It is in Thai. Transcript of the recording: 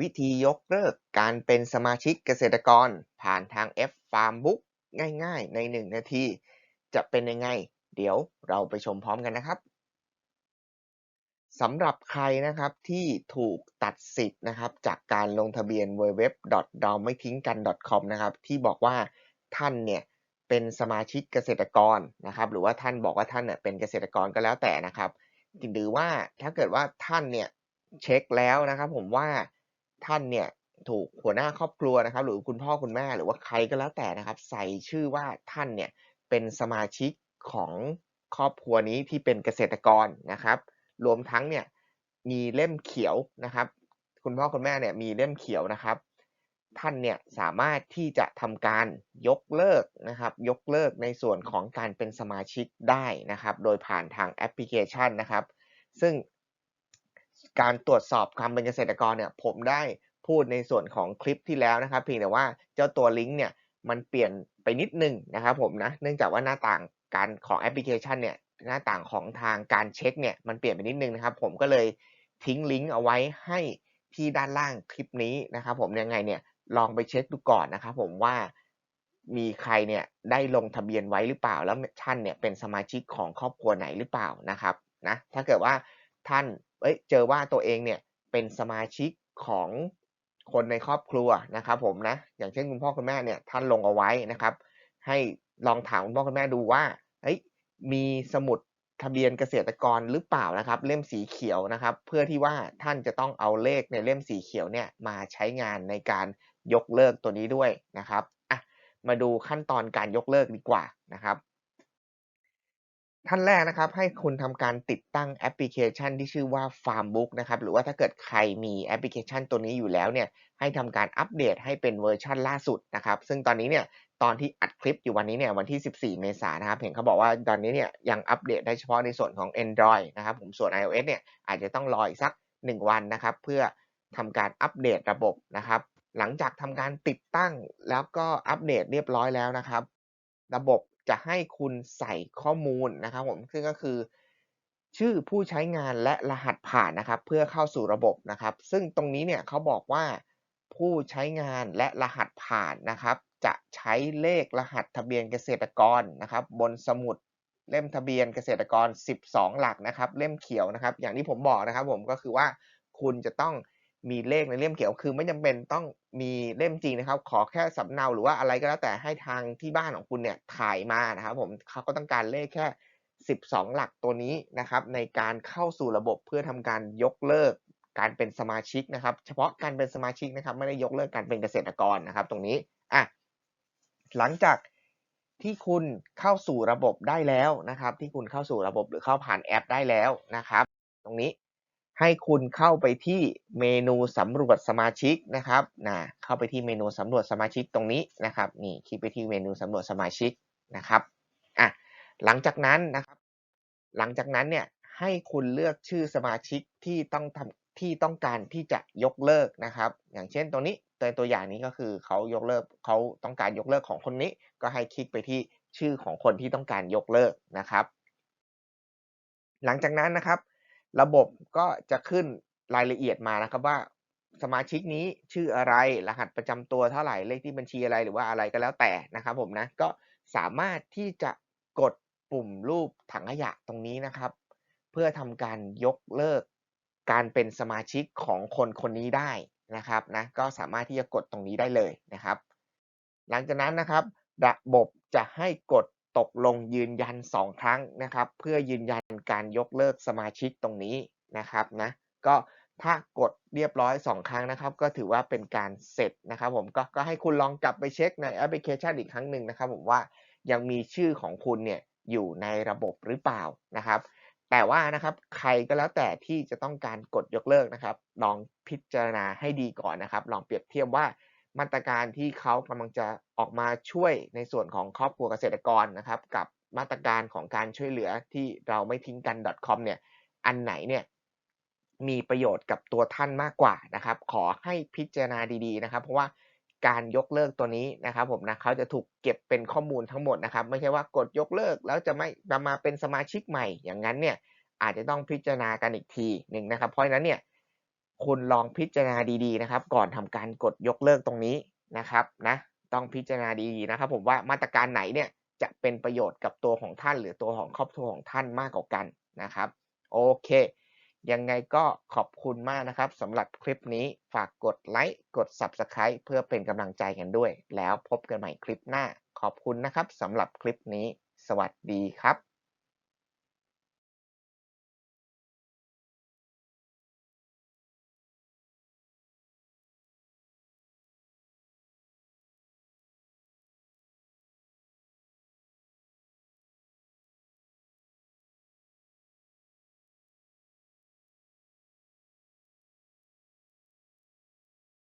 วิธียกเลิกการเป็นสมาชิกเกษตรกร ผ่านทาง F Farmbook ง่ายๆ ใน 1 นาที จะเป็นยังไง เดี๋ยวเราไปชมพร้อมกันนะครับสำหรับใครนะครับที่ถูกตัดสิทธิ์นะครับจากการลงทะเบียน www. เราไม่ทิ้งกัน .com นะครับที่บอกว่าท่านเนี่ยเป็นสมาชิกเกษตรกรนะครับหรือว่าท่านบอกว่าท่านเนี่ยเป็นเกษตรกรก็แล้วแต่นะครับหรือว่าถ้าเกิดว่าท่านเนี่ยเช็คแล้วนะครับผมว่า ท่านเนี่ยถูกหัวหน้าครอบครัวนะครับ หรือคุณพ่อคุณแม่หรือว่าใครก็แล้วแต่นะครับ ใส่ชื่อว่าท่านเนี่ยเป็นสมาชิกของครอบครัวนี้ที่เป็นเกษตรกรนะครับ รวมทั้งเนี่ยมีเล่มเขียวนะครับ คุณพ่อคุณแม่เนี่ยมีเล่มเขียวนะครับ ท่านเนี่ยสามารถที่จะทำการยกเลิกนะครับ ยกเลิกในส่วนของการเป็นสมาชิกได้นะครับ โดยผ่านทางแอปพลิเคชันนะครับ ซึ่ง การตรวจสอบความเป็นเกษตรกรเนี่ยผมได้พูดในส่วนของคลิปที่แล้วนะครับ เพียงแต่ว่าเจ้าตัวลิงก์เนี่ยมันเปลี่ยนไปนิดนึงนะครับผมนะเนื่องจากว่าหน้าต่างการของแอปพลิเคชันเนี่ยหน้าต่างของทางการเช็คเนี่ยมันเปลี่ยนไปนิดนึงนะครับ ผมก็เลยทิ้งลิงก์เอาไว้ให้ที่ด้านล่างคลิปนี้นะครับผมยังไงเนี่ยลองไปเช็คดูก่อนนะครับผมว่ามีใครเนี่ยได้ลงทะเบียนไว้หรือเปล่า แล้วท่านเนี่ยเป็นสมาชิกของครอบครัวไหนหรือเปล่านะครับนะถ้าเกิดว่าท่าน เอ้ยเจอว่าตัวเองเนี่ยเป็นสมาชิกของคนในครอบครัวนะครับผมนะอย่างเช่นคุณพ่อคุณแม่เนี่ยท่านลงเอาไว้นะครับ ให้ลองถามคุณพ่อคุณแม่ดูว่าเฮ้ยมีสมุดทะเบียนเกษตรกรหรือเปล่านะครับ เล่มสีเขียวนะครับ เพื่อที่ว่าท่านจะต้องเอาเลขในเล่มสีเขียวเนี่ยมาใช้งานในการยกเลิกตัวนี้ด้วยนะครับอะมาดูขั้นตอนการยกเลิกดีกว่านะครับ ท่านแรกนะครับ ให้คุณทำการติดตั้งแอปพลิเคชันที่ชื่อว่า Farmbook นะครับ หรือว่าถ้าเกิดใครมีแอปพลิเคชันตัวนี้อยู่แล้วเนี่ย ให้ทำการอัปเดตให้เป็นเวอร์ชันล่าสุดนะครับ ซึ่งตอนนี้เนี่ยตอนที่อัดคลิปอยู่วันนี้เนี่ยวันที่ 14 เมษายนนะครับ เห็นเขาบอกว่าตอนนี้เนี่ยยังอัปเดตได้เฉพาะในส่วนของ Android นะครับผมส่วน iOS เนี่ยอาจจะต้องรออีกสัก 1 วันนะครับ เพื่อทำการอัปเดตระบบนะครับ หลังจากทำการติดตั้งแล้วก็อัปเดตเรียบร้อยแล้วนะครับ ระบบ จะให้คุณใส่ข้อมูลนะครับผมซึ่งก็คือ ชื่อผู้ใช้งานและรหัสผ่านนะครับ เพื่อเข้าสู่ระบบนะครับ ซึ่งตรงนี้เนี่ยเขาบอกว่าผู้ใช้งานและรหัสผ่านนะครับ จะใช้เลขรหัสทะเบียนเกษตรกรนะครับ บนสมุดเล่มทะเบียนเกษตรกร 12 หลักนะครับ เล่มเขียวนะครับ อย่างที่ผมบอกนะครับ ผมก็คือว่าคุณจะต้อง มีเลขในเล่มเขียวคือไม่จำเป็นต้องมีเล่มจริงนะครับ ขอแค่สำเนาหรือว่าอะไรก็แล้วแต่ให้ทางที่บ้านของคุณเนี่ยถ่ายมานะครับผมเขาก็ต้องการเลขแค่ 12 หลักตัวนี้นะครับ ในการเข้าสู่ระบบเพื่อทำการยกเลิกการเป็นสมาชิกนะครับ เฉพาะการเป็นสมาชิกนะครับไม่ได้ยกเลิกการเป็นเกษตรกรนะครับ ตรงนี้อะหลังจากที่คุณเข้าสู่ระบบได้แล้วนะครับ ที่คุณเข้าสู่ระบบหรือเข้าผ่านแอปได้แล้วนะครับ ตรงนี้ ให้คุณเข้าไปที่เมนูสำรวจสมาชิกนะครับนะเข้าไปที่เมนูสำรวจสมาชิกตรงนี้นะครับนี่คลิกไปที่เมนูสำรวจสมาชิกนะครับอะหลังจากนั้นนะครับ หลังจากนั้นเนี่ยให้คุณเลือกชื่อสมาชิกที่ต้องทำที่ต้องการที่จะยกเลิกนะครับ อย่างเช่นตัวนี้ตัวตัวอย่างนี้ก็คือเขายกเลิกเขาต้องการยกเลิกของคนนี้ ก็ให้คลิกไปที่ชื่อของคนที่ต้องการยกเลิกนะครับ หลังจากนั้นนะครับ ระบบก็จะขึ้นรายละเอียดมานะครับว่าสมาชิกนี้ชื่ออะไร รหัสประจำตัวเท่าไหร่ เลขที่บัญชีอะไรหรือว่าอะไรก็แล้วแต่นะครับผมนะ ก็สามารถที่จะกดปุ่มรูปถังขยะตรงนี้นะครับ เพื่อทำการยกเลิกการเป็นสมาชิกของคนคนนี้ได้นะครับนะก็สามารถที่จะกดตรงนี้ได้เลยนะครับ หลังจากนั้นนะครับระบบจะให้กด ตกลงยืนยัน 2 ครั้งนะครับ เพื่อยืนยันการยกเลิกสมาชิกตรงนี้นะครับนะก็ถ้ากดเรียบร้อย 2 ครั้งนะครับ ก็ถือว่าเป็นการเสร็จนะครับ ผมก็ก็ให้คุณลองกลับไปเช็คในแอปพลิเคชันอีกครั้งหนึ่งนะครับ ผมว่ายังมีชื่อของคุณเนี่ยอยู่ในระบบหรือเปล่านะครับ แต่ว่านะครับใครก็แล้วแต่ที่จะต้องการกดยกเลิกนะครับ ลองพิจารณาให้ดีก่อนนะครับ ลองเปรียบเทียบว่า มาตรการที่เขากำลังจะออกมาช่วยในส่วนของครอบครัวเกษตรกรนะครับ กับมาตรการของการช่วยเหลือที่เราไม่ทิ้งกัน .com เนี่ยอันไหนเนี่ยมีประโยชน์กับตัวท่านมากกว่านะครับ ขอให้พิจารณาดีๆนะครับ เพราะว่าการยกเลิกตัวนี้นะครับผมนะเขาจะถูกเก็บเป็นข้อมูลทั้งหมดนะครับ ไม่ใช่ว่ากดยกเลิกแล้วจะไม่จะมาเป็นสมาชิกใหม่ อย่างนั้นเนี่ยอาจจะต้องพิจารณากันอีกทีหนึ่งนะครับ เพราะฉะนั้นเนี่ย คุณลองพิจารณาดีๆนะครับ ก่อนทำการกดยกเลิกตรงนี้นะครับนะต้องพิจารณาดีๆนะครับ ผมว่ามาตรการไหนเนี่ยจะเป็นประโยชน์กับตัวของท่าน หรือตัวของครอบครัวของท่านมากกว่ากันนะครับ โอเค ยังไงก็ขอบคุณมากนะครับสำหรับคลิปนี้ฝากกดไลค์กด Subscribe เพื่อเป็นกำลังใจกันด้วย แล้วพบกันใหม่คลิปหน้า ขอบคุณนะครับสำหรับคลิปนี้ สวัสดีครับ